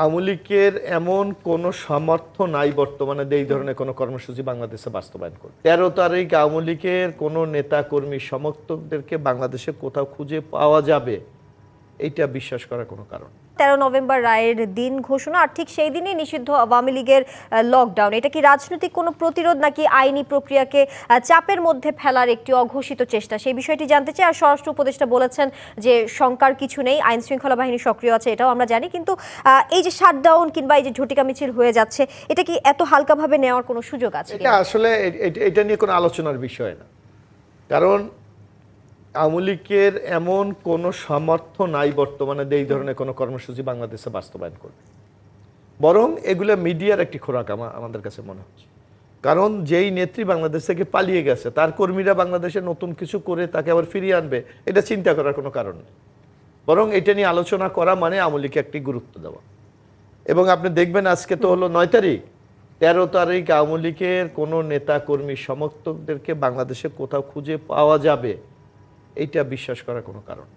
আওয়ামী লীগের এমন কোনো সামর্থ্য নাই বর্তমানে এই ধরনের কোনো কর্মসূচি বাংলাদেশে বাস্তবায়ন করবে তেরো তারিখ আওয়ামী লীগের কোনো নেতা কর্মী সমর্থকদেরকে বাংলাদেশে কোথাও খুঁজে পাওয়া যাবে, এইটা বিশ্বাস করার কোনো কারণ। তেরো নভেম্বর রায়ের দিন ঘোষণা আর ঠিক সেই দিনই নিষিদ্ধ আওয়ামী লীগের লকডাউন এটা কি রাজনৈতিক কোনো প্রতিরোধ নাকি আইনি প্রক্রিয়াকে চাপের মধ্যে ফেলার একটি অঘোষিত চেষ্টা? সেই বিষয়টি জানতে চাই আর স্বরাষ্ট্র উপদেষ্টা বলেছেন যে শঙ্কার কিছু নেই আইন শৃঙ্খলা বাহিনী সক্রিয় আছে এটাও আমরা জানি কিন্তু এই যে শাটডাউন কিংবা এই যে ঝটিকা মিছিল হয়ে যাচ্ছে এটা কি এত হালকাভাবে নেওয়ার কোনো সুযোগ আছে এটা আসলে এটা নিয়ে কোনো আলোচনার বিষয় না। কারণ আওয়ামী লীগের এমন কোনো সামর্থ্য নাই বর্তমানে এই ধরনের কোনো কর্মসূচি বাংলাদেশে বাস্তবায়ন করবে। বরং এগুলো মিডিয়ার একটি খোরাক আমা- আমাদের কাছে মনে হচ্ছে। কারণ যেই নেত্রী বাংলাদেশ থেকে পালিয়ে গেছে, তার কর্মীরা বাংলাদেশে নতুন কিছু করে তাকে আবার ফিরিয়ে আনবে, এটা চিন্তা করার কোনো কারণ নেই। বরং এটা নিয়ে আলোচনা করা মানে আওয়ামী লীগকে একটি গুরুত্ব দেওয়া। এবং আপনি দেখবেন আজকে তো হলো নয় তারিখ। তেরো তারিখ আওয়ামী লীগের কোনো নেতা কর্মী সমর্থকদেরকে বাংলাদেশে কোথাও খুঁজে পাওয়া যাবে এইটা বিশ্বাস করার কোনো কারণ।